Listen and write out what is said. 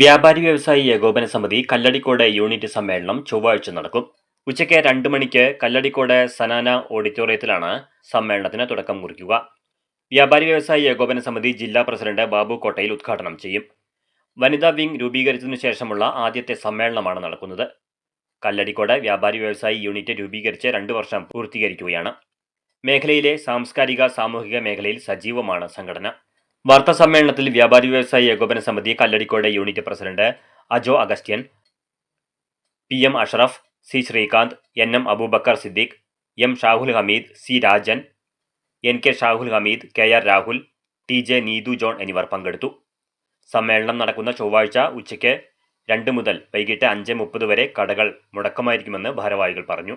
വ്യാപാരി വ്യവസായി ഏകോപന സമിതി കല്ലടിക്കോട് യൂണിറ്റ് സമ്മേളനം ചൊവ്വാഴ്ച നടക്കും. ഉച്ചയ്ക്ക് രണ്ട് മണിക്ക് കല്ലടിക്കോട് സനാന ഓഡിറ്റോറിയത്തിലാണ് സമ്മേളനത്തിന് തുടക്കം കുറിക്കുക. വ്യാപാരി വ്യവസായി ഏകോപന സമിതി ജില്ലാ പ്രസിഡന്റ് ബാബു കോട്ടയിൽ ഉദ്ഘാടനം ചെയ്യും. വനിതാ വിംഗ് രൂപീകരിച്ചതിനു ശേഷമുള്ള ആദ്യത്തെ സമ്മേളനമാണ് നടക്കുന്നത്. കല്ലടിക്കോട് വ്യാപാരി വ്യവസായി യൂണിറ്റ് രൂപീകരിച്ച് രണ്ട് വർഷം പൂർത്തീകരിക്കുകയാണ്. മേഖലയിലെ സാംസ്കാരിക സാമൂഹിക മേഖലയിൽ സജീവമാണ് സംഘടന. വാർത്താ സമ്മേളനത്തിൽ വ്യാപാരി വ്യവസായി ഏകോപന സമിതി Kalladikode unit president Ajo Augustine P M Ashraf C Sreekanth N M Aboobacker Siddique M Shahul Hameed C Rajan N K Shahul Hameed K R Rahul T J Neethu John എന്നിവർ പങ്കെടുത്തു. സമ്മേളനം നടക്കുന്ന ചൊവ്വാഴ്ച ഉച്ചയ്ക്ക് രണ്ട് മുതൽ വൈകിട്ട് അഞ്ച് മുപ്പത് വരെ കടകൾ മുടക്കമായിരിക്കുമെന്ന് ഭാരവാഹികൾ പറഞ്ഞു.